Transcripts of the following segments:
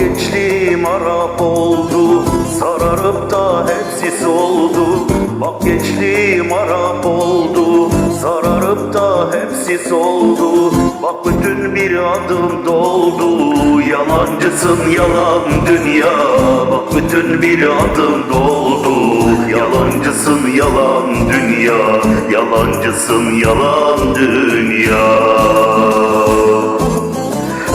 Gençliğim Arap oldu Sararıp da hepsi soldu. Bak gençliğim Arap oldu da hepsi soldu Bak bütün bir adım doldu. Yalancısın yalan dünya Bak bütün bir adım doldu. Yalancısın yalan dünya Yalancısın yalan dünya.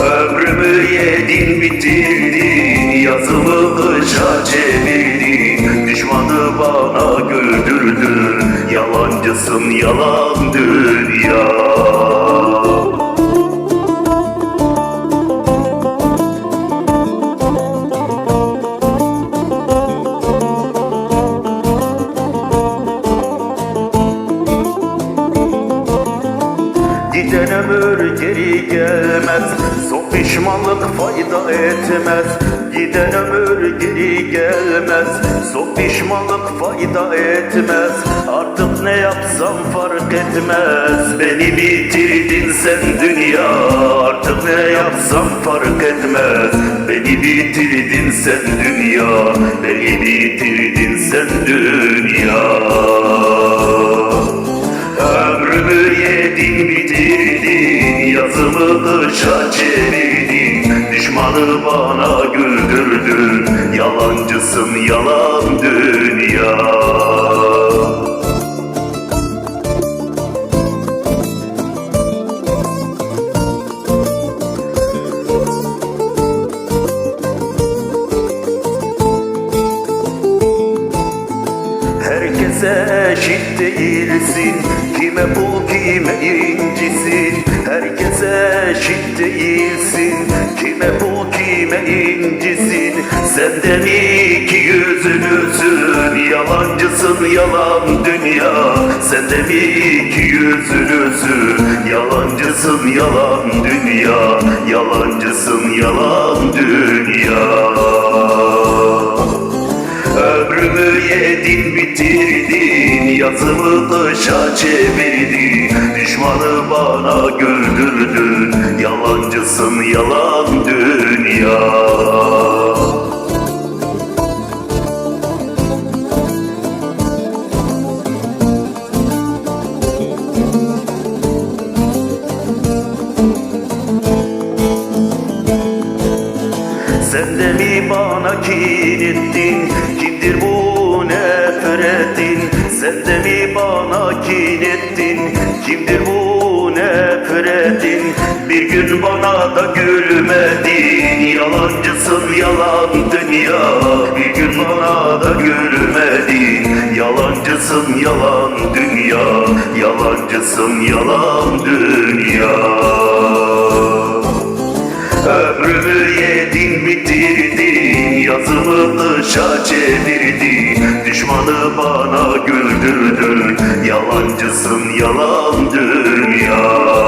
Ömrümü yedin bitirdin Yazımı kışa çevirdin. Düşmanı bana güldürdün Yalancısın yalan dünya Giden ömür geri gelmez. Son pişmanlık fayda etmez. Giden ömür geri gelmez. Son pişmanlık fayda etmez. Artık ne yapsam fark etmez. Beni bitirdin sen dünya. Artık ne yapsam fark etmez. Beni bitirdin sen dünya. Beni bitirdin sen dünya. Ömrümü yedin kışa çevirdin Düşmanı bana güldürdün Yalancısın yalan Herkese eşit değilsin. Kime bul kime incisin? Herkese eşit değilsin. Kime bul kime incisin? Sen de mi iki yüzlüsün. Yalancısın yalan dünya. Sen de mi iki yüzlüsün. Yalancısın yalan dünya. Yalancısın yalan dünya. Ömrümü yedin bitirdin Yazımı kışa çevirdin Düşmanı bana güldürdün Yalancısın yalan dünya. Sen de mi bana kin ettin Kimdir bu nefretin Sen de mi bana kin ettin? Kimdir bu nefretin Bir gün bana da gülmedin. Yalancısın yalan dünya. Bir gün bana da gülmedin. Yalancısın yalan dünya. Yalancısın yalan dünya. Ömrümü yedin bitirdin. Yazımı dışa çevirdin. Düşmanı bana güldürdün Yalancısın yalan dünya